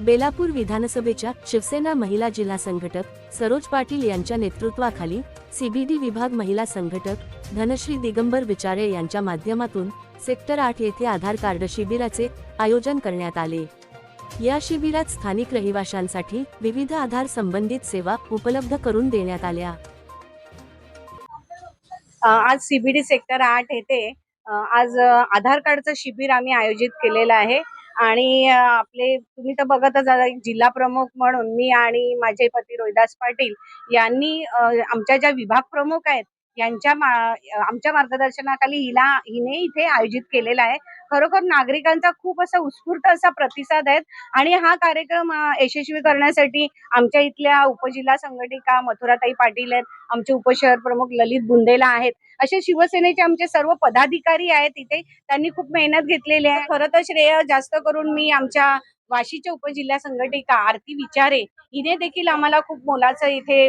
बेलापूर विधानसभेच्या शिवसेना महिला जिल्हा संघटक सरोज पाटील यांच्या नेतृत्वाखाली सीबीडी विभाग महिला संघटक धनश्री दिगंबर विचारे यांच्या माध्यमातून सेक्टर आठ येथे आधार कार्ड शिबिराचे आयोजन करण्यात आले. या शिबिरात स्थानिक रहिवाशांसाठी विविध आधार संबंधित सेवा उपलब्ध करून देण्यात आल्या. आज सीबीडी सेक्टर आठ येथे आज आधार कार्डचं शिबिर आम्ही आयोजित केलेलं आहे. आणि आपले तुम्ही तर बघतच आहात, जिल्हा प्रमुख म्हणून मी आणि माझे पती रोहिदास पाटील यांनी आमच्या ज्या विभाग प्रमुख आहेत यांच्या मा- आमच्या मार्गदर्शनाखाली हिला हिने इथे आयोजित केलेला आहे. खरोखर नागरिकांचा खूप असा उत्स्फूर्त असा प्रतिसाद आहे आणि हा कार्यक्रम यशस्वी करण्यासाठी आमच्या इथल्या उपजिल्हा संघटिका मथुराताई पाटील आहेत आमचे उपशहर प्रमुख ललित बुंदेला आहेत असे शिवसेनेचे आमचे सर्व पदाधिकारी आहेत इथे. त्यांनी खूप मेहनत घेतलेली आहे. खरं तर श्रेय जास्त करून मी आमच्या वाशीच्या उपजिल्हा संघटिका आरती विचारे हिने देखील आम्हाला खूप मोलाचं इथे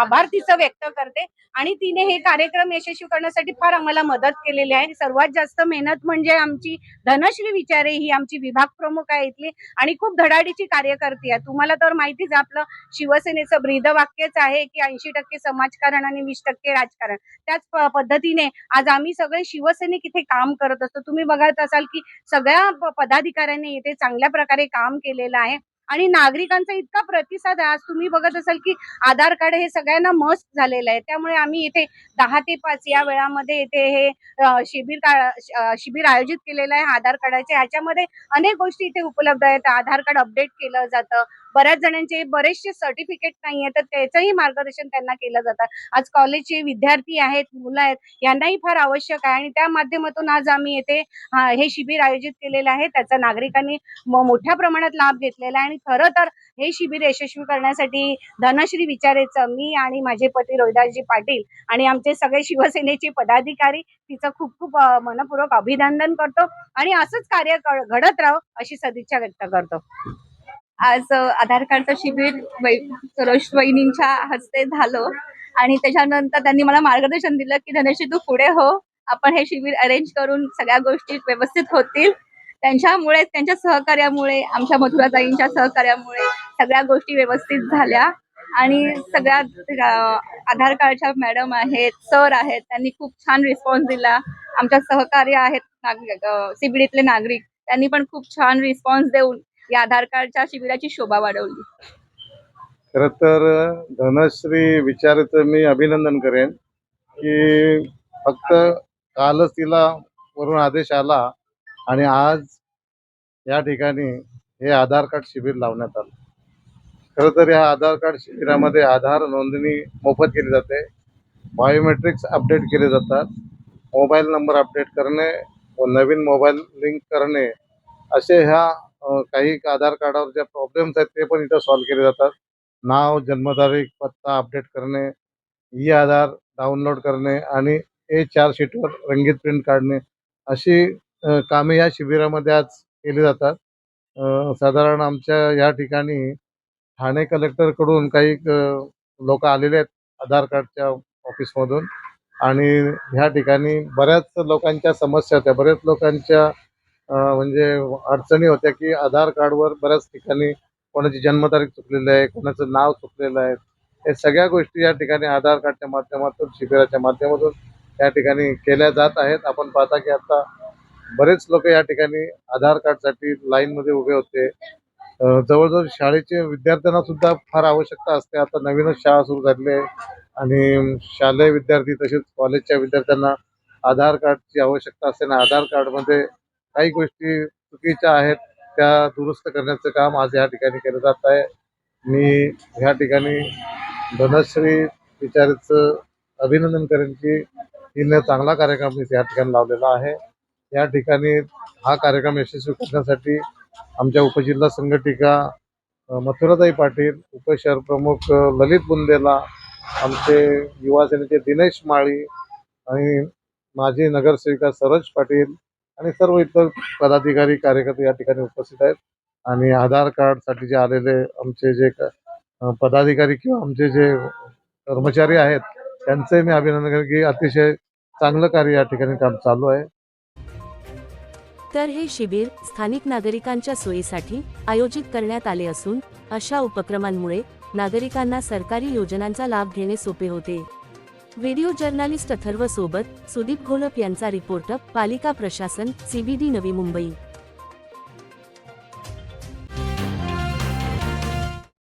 आभार तिचं व्यक्त करते. आणि तिने हे कार्यक्रम यशस्वी करण्यासाठी फार आम्हाला मदत केलेली आहे. सर्वात जास्त मेहनत म्हणजे आमची धनश्री विचारे ही आमची विभाग प्रमुख आहे इथली आणि खूप धडाडीची कार्यकर्ती आहे. तुम्हाला तर माहितीच आपलं शिवसेनेचं ब्रीदवाक्यच आहे की ऐंशी टक्के समाजकारण आणि वीस टक्के राजकारण. त्याच पद्धतीने आज आम्ही सगळे शिवसैनिक इथे काम करत असतो. तुम्ही बघत असाल की सगळ्या पदाधिकाऱ्यांनी इथे चांगल्या प्रकारे काम केलेलं आहे. आणि नागरिकांचा इतका प्रतिसाद आहे. आज तुम्ही बघत असाल की आधार कार्ड हे सगळ्यांना मस्त झालेलं आहे. त्यामुळे आम्ही इथे दहा ते पाच या वेळामध्ये इथे हे शिबिर का- शिबिर आयोजित केलेलं आहे आधार कार्डाचे. ह्याच्यामध्ये अनेक गोष्टी इथे उपलब्ध आहेत. आधार कार्ड अपडेट केलं जातं. बऱ्याच जणांचे बरेचसे सर्टिफिकेट नाही आहे तर त्याचंही मार्गदर्शन त्यांना केलं जातं. आज कॉलेजचे विद्यार्थी आहेत मुलं आहेत यांनाही फार आवश्यक आहे. आणि त्या माध्यमातून आज आम्ही येथे हे शिबिर आयोजित केलेलं आहे. त्याचा नागरिकांनी मोठ्या प्रमाणात लाभ घेतलेला आहे. आणि खरं तर हे शिबिर यशस्वी करण्यासाठी धनश्री विचारेचं. मी आणि माझे पती रोहिदासजी पाटील आणि आमचे सगळे शिवसेनेचे पदाधिकारी तिचं खूप खूप मनपूर्वक अभिनंदन करतो. आणि असंच कार्य घडत राहो अशी सदिच्छा व्यक्त करतो. आज आधार कार्डचं शिबिर सरोज वहिनींच्या हस्ते झालं. आणि त्याच्यानंतर त्यांनी मला मार्गदर्शन दिलं की धनश्री तू पुढे हो. आपण हे शिबिर अरेंज करून सगळ्या गोष्टी व्यवस्थित होतील. त्यांच्यामुळे त्यांच्या सहकार्यामुळे आमच्या मधुराताईंच्या सहकार्यामुळे सगळ्या गोष्टी व्यवस्थित झाल्या. आणि सगळ्या आधार कार्डच्या मॅडम आहेत सर आहेत त्यांनी खूप छान रिस्पॉन्स दिला. आमच्या सहकार्य आहेत सीबीडीतले नागरिक त्यांनी पण खूप छान रिस्पॉन्स देऊन या आधार कार्डच्या शिबिराची शोभा वाढवली. खरं तर धनश्री विचाराचं मी अभिनंदन करेन की फक्त कालच तिला वरून आदेश आला आणि आज या ठिकाणी हे आधार कार्ड शिबिर लावण्यात आलं. खरं तर या आधार कार्ड शिबिरामध्ये आधार नोंदणी मोफत केली जाते. बायोमेट्रिक्स अपडेट केले जातात. मोबाईल नंबर अपडेट करणे व नवीन मोबाईल लिंक करणे असे ह्या काही आधार कार्डावर ज्या प्रॉब्लेम्स आहेत ते पण इथं सॉल्व्ह केले जातात. नाव जन्मतारीख पत्ता अपडेट करणे ई आधार डाउनलोड करणे आणि ए चार शीटवर रंगीत प्रिंट काढणे अशी कामे या शिबिरामध्ये आज केली जातात. साधारण आमच्या या ठिकाणी ठाणे कलेक्टरकडून काही लोक आलेले आहेत आधार कार्डच्या ऑफिसमधून आणि ह्या ठिकाणी बऱ्याच लोकांच्या समस्या होत्या. बऱ्याच लोकांच्या म्हणजे अडचणी होत्या की आधार कार्डवर बऱ्याच ठिकाणी कोणाची जन्मतारीख चुकलेली आहे कोणाचं नाव चुकलेलं आहे. हे सगळ्या गोष्टी या ठिकाणी आधार कार्डच्या माध्यमातून शिबिराच्या माध्यमातून या ठिकाणी केल्या जात आहेत. आपण पाहता की आता बरेच लोक या ठिकाणी आधार कार्डसाठी लाईनमध्ये उभे होते. जवळजवळ शाळेचे विद्यार्थ्यांना सुद्धा फार आवश्यकता असते. आता नवीनच शाळा सुरू झालेली आहे आणि शालेय विद्यार्थी तसेच कॉलेजच्या विद्यार्थ्यांना आधार कार्डची आवश्यकता असते ना आधार कार्डमध्ये काही गोष्टी चुकीच्या आहेत त्या दुरुस्त करण्याचं काम आज या ठिकाणी केलं जात आहे. मी ह्या ठिकाणी धनश्री विचारेचं अभिनंदन करेन की तिने चांगला कार्यक्रम या ठिकाणी लावलेला आहे. या ठिकाणी हा कार्यक्रम यशस्वी करण्यासाठी आमच्या उपजिल्हा संघटिका मथुराताई पाटील उपशहर प्रमुख ललित बुंदेला आमचे युवा सेनेचे दिनेश माळी आणि माजी नगरसेविका सरोज पाटील आणि सर्व इतर पदाधिकारी कार्यकर्ते या ठिकाणी उपस्थित आहेत. आणि आधार कार्डसाठी जे आलेले आमचे जे पदाधिकारी किंवा आमचे जे कर्मचारी आहेत त्यांचे मी अभिनंदन करेन की अतिशय चांगलं कार्य या ठिकाणी काम चालू आहे. तर हे शिबिर स्थानिक नागरिकांच्या सोयीसाठी आयोजित करण्यात आले असून अशा उपक्रमांमुळे नागरिकांना सरकारी योजनांचा लाभ घेणे सोपे होते. व्हिडिओ जर्नालिस्ट अथर्व सोबत सुदीप घोलप यांचा रिपोर्ट पालिका प्रशासन सीबीडी नवी मुंबई.